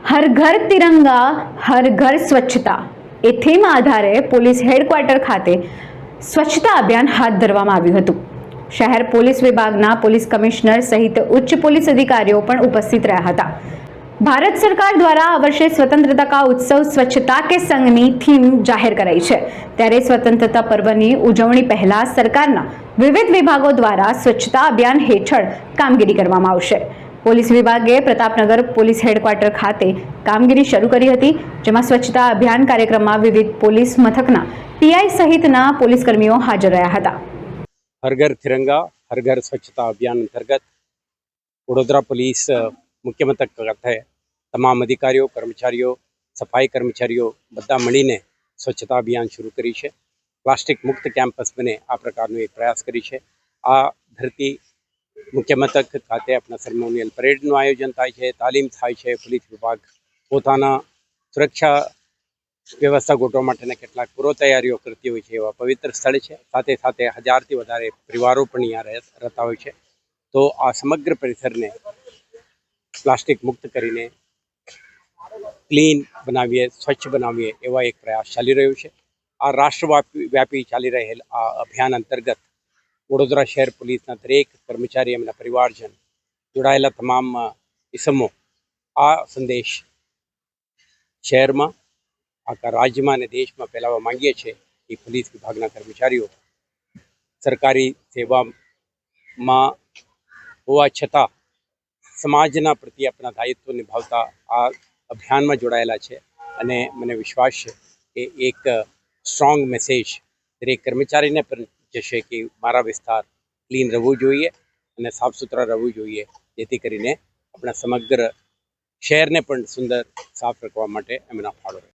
હર ઘર તિરંગા હર ઘર સ્વચ્છતા એ થીમ આધારે પોલીસ હેડક્વાર્ટર ખાતે સ્વચ્છતા અભિયાન હાથ ધરવામાં આવ્યું હતું શહેર પોલીસ વિભાગના પોલીસ કમિશનર સહિત ઉચ્ચ પોલીસ અધિકારીઓ પણ ઉપસ્થિત રહ્યા હતા ભારત સરકાર દ્વારા આ વર્ષે સ્વતંત્રતા કા ઉત્સવ સ્વચ્છતા કે સંઘની થીમ જાહેર કરાઈ છે ત્યારે સ્વતંત્રતા પર્વની ઉજવણી પહેલા સરકારના વિવિધ વિભાગો દ્વારા સ્વચ્છતા અભિયાન હેઠળ કામગીરી કરવામાં આવશે પોલીસ વિભાગે પ્રતાપનગર પોલીસ હેડક્વાર્ટર ખાતે કામગીરી શરૂ કરી હતી, જેમાં સ્વચ્છતા અભિયાન કાર્યક્રમમાં વિવિધ પોલીસ મથકના પીઆઈ સહિતના પોલીસ કર્મીઓ હાજર રહ્યા હતા. હર ઘર તિરંગા, હર ઘર સ્વચ્છતા અભિયાન અંતર્ગત વડોદરા પોલીસ મુખ્ય મથક ખાતે તમામ અધિકારીઓ, કર્મચારીઓ, સફાઈ કર્મચારીઓ બધા મળીને સ્વચ્છતા અભિયાન શરૂ કરી છે. પ્લાસ્ટિક મુક્ત કેમ્પસ બને આ પ્રકારનો એક પ્રયાસ કરી છે. આ ધરતી મુખ્ય મથક ખાતે આપણા સેરેમોનિયલ પરેડનું આયોજન થાય છે, તાલીમ થાય છે, પોલીસ વિભાગ પોતાના સુરક્ષા વ્યવસ્થા ગોઠવવા માટેના કેટલાક પૂર્વ તૈયારીઓ કરતી હોય છે એવા પવિત્ર સ્થળ છે. સાથે સાથે હજારથી વધારે પરિવારો પણ અહીંયા રહેતા હોય છે. તો આ સમગ્ર પરિસરને પ્લાસ્ટિક મુક્ત કરીને ક્લીન બનાવીએ, સ્વચ્છ બનાવીએ એવા એક પ્રયાસ ચાલી રહ્યો છે. આ રાષ્ટ્રવ્યાપી વ્યાપી ચાલી રહેલ આ અભિયાન અંતર્ગત વડોદરા શહેર પોલીસના દરેક કર્મચારી, એમના પરિવારજન, જોડાયેલા તમામ ઇસમો, આ સંદેશ શહેરમાં, આખા રાજ્યમાં અને દેશમાં ફેલાવવા માંગીએ છીએ એ પોલીસ વિભાગના કર્મચારીઓ. સરકારી સેવામાં હોવા છતાં સમાજના પ્રત્યે આપણા દાયિત્વ નિભાવતા આ અભિયાનમાં જોડાયેલા છે અને મને વિશ્વાસ છે કે એક સ્ટ્રોંગ મેસેજ દરેક કર્મચારીને પણ જશે કે મારા વિસ્તાર ક્લીન રહેવું જોઈએ અને સાફ સુથરા રહેવું જોઈએ, જેથી કરીને આપણા સમગ્ર શહેરને પણ સુંદર સાફ રાખવા માટે એમના ફાળો રહે.